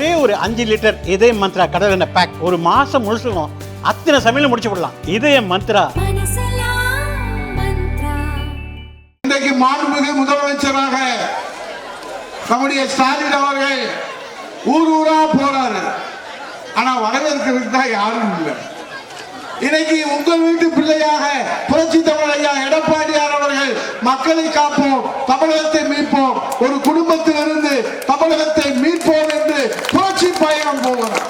ஒரே ஒரு அஞ்சு லிட்டர் இதய மந்த்ரா கடல் எண்ணெய் பேக் ஒரு மாசம் முழுசுக்கும் அத்தனை சமையலும் முடிச்சு விடலாம். இதய மந்த்ரா. இன்றைக்கு மாண்புமிகு முதலமைச்சராக நம்முடைய ஸ்டாலின் அவர்கள் ஊர் ஊரா போறாரு. ஆனா வரவேற்கிறதுக்கு தான் யாரும் இல்லை. இன்னைக்கு உங்கள் வீட்டு பிள்ளையாக புரட்சி தமிழ் ஐயா எடப்பாடியார் அவர்கள் மக்களை காப்போம் தமிழகத்தை மீட்போம் ஒரு குடும்பத்திலிருந்து தமிழகத்தை மீட்போம் என்று பயணம் போகிறார்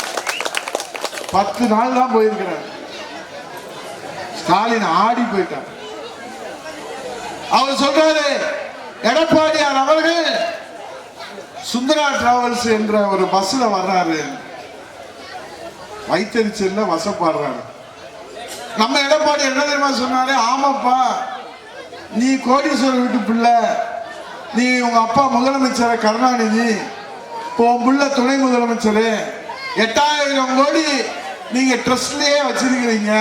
பத்து நாள் தான் போயிருக்கிறார். ஸ்டாலின் ஆடி போயிட்டார். அவர் சொல்றாரு எடப்பாடியார் அவர்கள் சுந்தரா டிராவல்ஸ் என்ற ஒரு பஸ்ல வர்றாரு. வைத்தறிச்சல்ல வசப்பாடுறாரு. நம்ம எடப்பாடி என்ன தெரியுமா சொன்னாரு? ஆமாப்பா நீ கோடீஸ்வரர் வீட்டு பிள்ளை நீ உங்க அப்பா முதலமைச்சர் கருணாநிதி உன் புள்ள துணை முதலமைச்சர் எட்டாயிரம் கோடி நீங்க ட்ரஸ்ட்லயே வச்சிருக்கிறீங்க.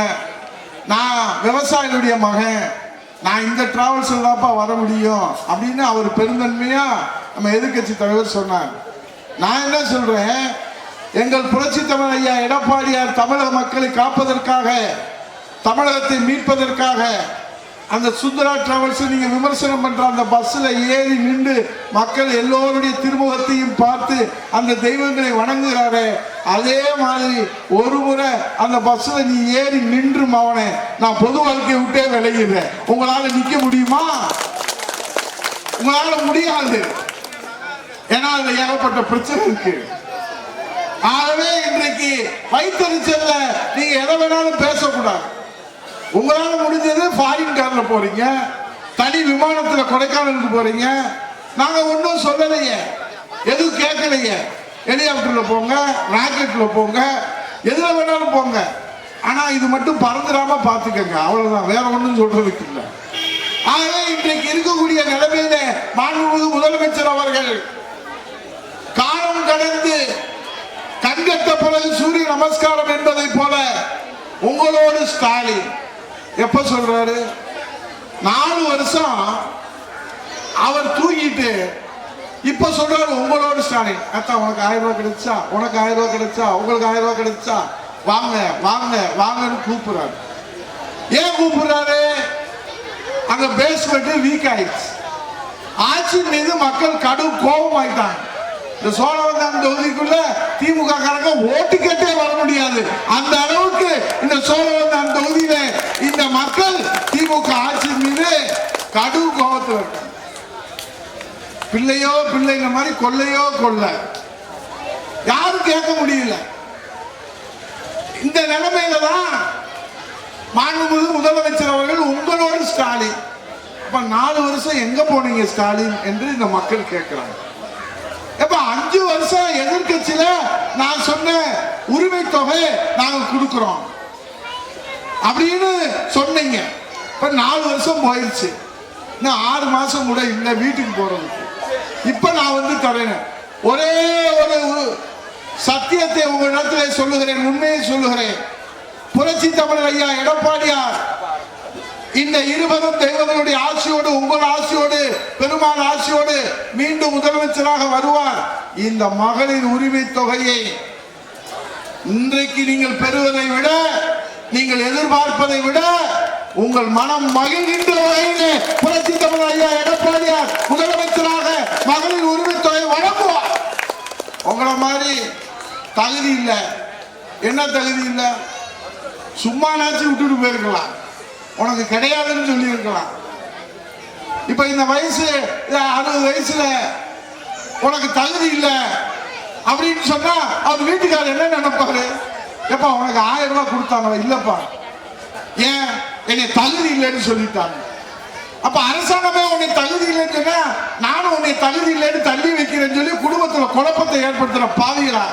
நான் விவசாயிகளுடைய மகன். நான் இந்த டிராவல்ஸ் தான்ப்பா வர முடியும் அப்படின்னு அவர் பெருந்தன்மையா நம்ம எதிர்க்கட்சி தலைவர் சொன்னார். நான் என்ன சொல்றேன்? எங்கள் புரட்சி தமிழ் ஐயா எடப்பாடியார் தமிழக மக்களை காப்பதற்காக தமிழகத்தை மீட்பதற்காக அந்த சுந்தரா டிராவல்ஸ் நீங்க விமர்சனம் பண்ற அந்த பஸ்ல ஏறி நின்று மக்கள் எல்லோருடைய திருமுகத்தையும் பார்த்து அந்த தெய்வங்களை வணங்குகிறாரே. அதே மாதிரி ஒரு முறை அந்த பஸ்ல நீ ஏறி நின்று அவனை நான் பொது வாழ்க்கையை விட்டே விலகிடுறேன் உங்களால நிக்க முடியுமா? உங்களால முடியாது. ஏன்னா அதுல ஏகப்பட்ட பிரச்சனை இருக்கு. ஆகவே இன்றைக்கு வைத்தறிச்சல்ல நீங்க எதை வேணாலும் பேசக்கூடாது. உங்களால முடிஞ்சது போறீங்க? தனி விமானத்துல கொடைக்கானலுக்கு போறீங்க? நாங்க ஒன்றும் சொல்லலையே. எதுவும் கேட்கலையே. ஹெலிகாப்டர்ல போங்க ராக்கெட்ல போங்க எதுல வேணாலும் போங்க. ஆனா இது மட்டும் பறந்துடாம பாத்துக்கங்க அவ்வளவுதான். வேற ஒன்றும் சொல்றதுக்கு இல்லை. ஆகவே இன்றைக்கு இருக்கக்கூடிய நிலைமையில மாண்புமிகு முதலமைச்சர் அவர்கள் காலம் கடந்து கண்கட்ட பிறகு சூரிய நமஸ்காரம் என்பதை போல உங்களோடு ஸ்டாலின். எப்ப சொல்றாரு? நாலு வருஷம் அவர் தூங்கிட்டு இப்ப சொல்றாரு உங்களோட ஸ்டாலின். அத்தா உனக்கு ஆயிரம் ரூபாய் கிடைச்சா? உனக்கு ஆயிரம் ரூபாய் கிடைச்சா? உங்களுக்கு ஆயிரம் ரூபாய் கிடைச்சா? வாங்க வாங்க வாங்கன்னு கூப்பிடுறாரு. ஏன் கூப்பிடுறாரு? அங்க பேஸ்மெண்ட் வீக் ஆயிடுச்சு. ஆட்சி மீது மக்கள் கடும் கோபம் ஆயிட்டாங்க இந்த சோழவந்தான் தொகுதிக்குள்ள திமுக காரங்க ஓட்டு கேட்டே வர முடியாது. அந்த அளவுக்கு இந்த சோழவந்தான் தொகுதியில இந்த மக்கள் திமுக ஆட்சி மீது கடும் கோபத்தில் இருக்காங்க. பிள்ளையோ பிள்ளைங்க மாதிரி கொள்ளையோ கொள்ள. யாரும் கேட்க முடியல. இந்த நிலைமையில தான் மாண்புமிகு முதலமைச்சர் அவர்கள் உங்களோடு ஸ்டாலின். அப்ப நாலு வருஷம் எங்க போனீங்க ஸ்டாலின் என்று இந்த மக்கள் கேட்கிறாங்க. எதிர்கட்சியில நான் சொன்ன உரிமை தொகை நாங்க கொடுக்கிறோம். அப்படின்னு சொன்னீங்க. இப்ப நாலு வருஷம் போயிடுச்சு இன்னும் ஆறு மாசம் கூட இல்லை வீட்டுக்கு போறதுக்கு. இப்ப நான் வந்து தரேன். ஒரே ஒரு சத்தியத்தை உங்களிடத்தில் சொல்லுகிறேன் உண்மையை சொல்லுகிறேன். புரட்சி தமிழர் ஐயா எடப்பாடியார் இந்த இருபதும் தெய்வங்களுடைய ஆட்சியோடு உங்கள் ஆட்சியோடு பெருமாள் மீண்டும் முதலமைச்சராக வருவார். இந்த மகளிர் உரிமை தொகையை இன்றைக்கு நீங்கள் பெறுவதை விட நீங்கள் எதிர்பார்ப்பதை விட உங்கள் மனம் மகிழ்கின்ற வகையிலே புரட்சி தமிழ் ஐயா எடப்பாடியார் முதலமைச்சராக மகளிர் உரிமை தொகை வழங்குவார். உங்களை மாதிரி தகுதி இல்லை. என்ன தகுதி இல்லை? சும்மா நாச்சு விட்டுட்டு போயிருக்கலாம். உனக்கு கிடையாதுன்னு சொல்லியிருக்கலாம். இப்ப இந்த வயசு அறுபது வயசுல உனக்கு தகுதி இல்லை அப்படின்னு சொன்னா அவர் வீட்டுக்காரர் என்ன நினைப்பாரு? எப்பா உனக்கு ஆயிரம் ரூபாய் கொடுத்தாங்க இல்லப்பா. ஏன்? என்னை தகுதி இல்லைன்னு சொல்லிட்டாங்க. அப்ப அரசாங்கமே உன்னை தகுதி இல்லைன்னு சொன்னா நானும் உன்னை தகுதி இல்லைன்னு தள்ளி வைக்கிறேன்னு சொல்லி குடும்பத்துல குழப்பத்தை ஏற்படுத்துற பாவிகளா?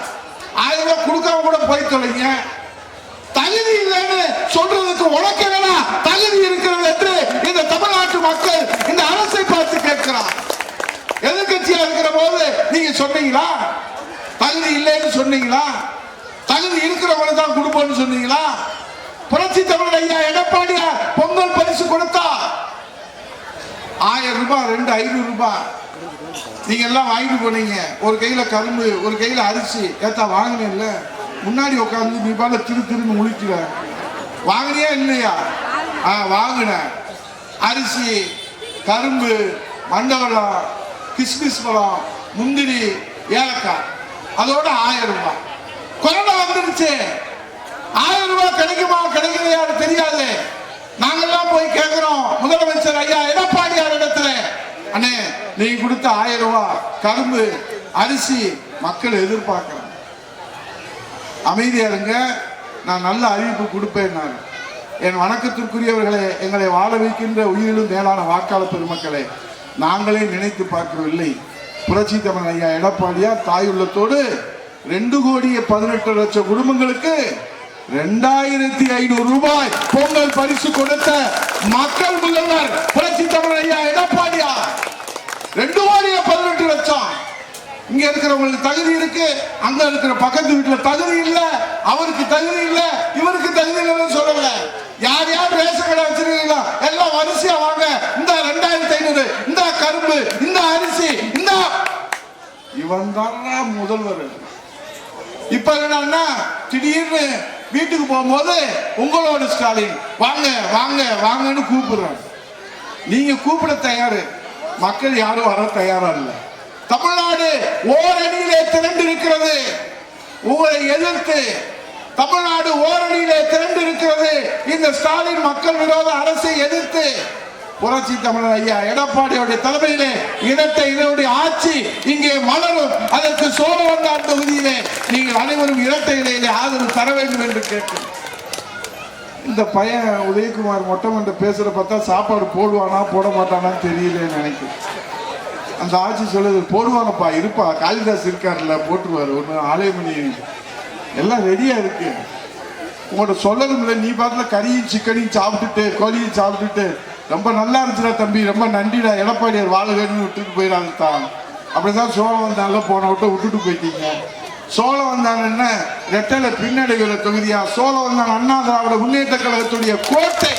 ஆயிரம் ரூபாய் கொடுக்காம கூட போய் தொலைங்க. தகுதி இல்லைன்னு சொல்றதுக்கு உனக்கு என்னடா தகுதி இருக்கிறது என்று இந்த தமிழ்நாட்டு மக்கள் இந்த அரசை பார்த்து கேட்கிறார். எதிர்கட்சியா இருக்கிற போது நீங்க சொன்னீங்களா? தகுதி இல்லைன்னு சொன்னீங்களா? தகுதி இருக்கிறவங்க தான் கொடுப்போம்னு சொன்னீங்களா? புரட்சி தமிழ் ஐயா எடப்பாடியா பொங்கல் பரிசு கொடுத்தா? ஆயிரம் ரூபாய் ரெண்டு ஐநூறு ரூபாய். நீங்க எல்லாம் வாங்கிட்டு போனீங்க. ஒரு கையில கரும்பு ஒரு கையில அரிசி. ஏத்தா வாங்கினேன்ல. முன்னாடி உட்காந்து நீ பால திரு திருன்னு முழிக்கிற. வாங்கினியா இல்லையா? ஆ வாங்கினேன் அரிசி கரும்பு மண்டவளம் கிஸ்மிஸ் பழம் முந்திரி ஏலக்காய். அதோட ஆயிரம் ரூபாய். கொரோனா வந்துருச்சு ஆயிரம் ரூபாய் கிடைக்குமா கிடைக்கலையான்னு தெரியாது. நாங்கெல்லாம் போய் கேட்கிறோம் முதலமைச்சர் ஐயா எடப்பாடியார் இடத்துல. அண்ணே நீங்க கொடுத்த ஆயிரம் ரூபாய் கரும்பு அரிசி மக்கள் எதிர்பார்க்கிறாங்க அமைதியாக இருங்க. நான் நல்ல அறிவிப்பு கொடுப்பேன் நான். என் வணக்கத்திற்குரியவர்களே எங்களை வாழ வைக்கின்ற உயிரிலும் மேலான வாக்காளர் பெருமக்களே நாங்களே நினைத்து பார்க்கவில்லை. புரட்சி தமிழ் ஐயா எடப்பாடியார் தாயுள்ளத்தோடு ரெண்டு கோடியே பதினெட்டு லட்சம் குடும்பங்களுக்கு ரெண்டாயிரத்தி ஐநூறு ரூபாய் பொங்கல் பரிசு கொடுத்த மக்கள் முதல்வர் புரட்சி தமிழ் ஐயா எடப்பாடியார். ரெண்டு கோடியே இங்க இருக்கிறவங்களுக்கு தகுதி இருக்கு அங்க இருக்கிற பக்கத்து வீட்டுல தகுதி இல்ல அவருக்கு தகுதி இல்ல இவருக்கு தகுதி இல்லைன்னு சொல்லல. யார் யார் ரேஷன் கடை வச்சிருக்கீங்களா எல்லாம் வரிசையா வாங்க. இந்த ரெண்டாயிரத்தி ஐநூறு இந்த கரும்பு இந்த அரிசி இந்த இவன் தான் முதல்வர். இப்ப என்னன்னா திடீர்னு வீட்டுக்கு போகும்போது உங்களோட ஸ்டாலின் வாங்க வாங்க வாங்கன்னு கூப்பிடுறாங்க நீங்க கூப்பிட தயாரு. மக்கள் யாரும் வர தயாரா இல்லை. தமிழ்நாடு ஓரணியிலே திரண்டு இருக்கிறது உங்களை எதிர்த்து தமிழ்நாடு ஓரணியிலே திரண்டு இருக்கிறது இந்த ஸ்டாலின் மக்கள் விரோத அரசை எதிர்த்து புரட்சி தமிழர் ஐயா எடப்பாடியுடைய தலைமையிலே இனத்தை இதனுடைய ஆட்சி இங்கே மலரும். அதற்கு சோழவந்தான் தொகுதியிலே நீங்கள் அனைவரும் இரட்டை இலையிலே ஆதரவு தர வேண்டும் என்று கேட்கும் இந்த பையன் உதயகுமார் மொட்டை மண்டை பேசுற பார்த்தா சாப்பாடு போடுவானா போட மாட்டானான்னு தெரியலன்னு நினைக்கிறேன். அந்த ஆட்சி சொல்லுது போடுவாங்கப்பா இருப்பா காளிதாஸ் இருக்கார்ல போட்டுருவாரு ஒன்று ஆலயமணி. எல்லாம் ரெடியாக இருக்கு. உங்கள்ட்ட சொல்லணும் இல்லை நீ பார்த்துல கறியும் சிக்கனையும் சாப்பிட்டுட்டு கோழியும் சாப்பிட்டுட்டு ரொம்ப நல்லா இருந்துச்சுடா தம்பி ரொம்ப நன்றிடா எடப்பாடியார் வாழ்கன்னு விட்டுட்டு போயிடாங்க தான். அப்படிதான் சோழம் வந்தாங்க போன விட்டு விட்டுட்டு போயிட்டீங்க. சோழம் வந்தாங்கன்னா ரெட்டலை பின்னடைகிற தொகுதியா? சோழம் வந்தாங்க அண்ணா திராவிட முன்னேற்ற கழகத்துடைய கோட்டை.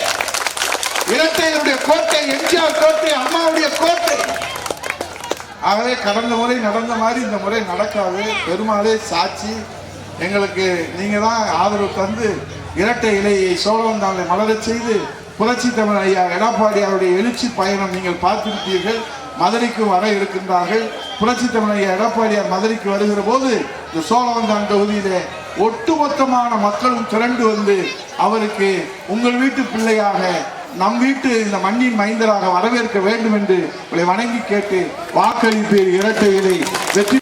இரட்டையருடைய கோட்டை எம்ஜிஆர் கோட்டை அம்மாவுடைய கோட்டை. ஆகவே கடந்த முறை நடந்த மாதிரி இந்த முறை நடக்காது. பெருமாளே சாட்சி எங்களுக்கு நீங்கள் தான் ஆதரவு தந்து இரட்டை இலையை சோழவந்தாளை மலரச் செய்து புரட்சி தமிழ் ஐயா எடப்பாடி அவருடைய எழுச்சி பயணம் நீங்கள் பார்த்திருப்பீர்கள். மதுரைக்கு வர இருக்கின்றார்கள். புரட்சி தமிழ் ஐயா எடப்பாடியார் மதுரைக்கு வருகிற போது இந்த சோழவந்தான் தொகுதியிலே ஒட்டுமொத்தமான மக்களும் திரண்டு வந்து அவருக்கு உங்கள் வீட்டு பிள்ளையாக நம் வீட்டு இந்த மண்ணின் மைந்தராக வரவேற்க வேண்டும் என்று உங்களை வணங்கி கேட்டு வாக்களிப்பீர் இரட்டை இலை வெற்றி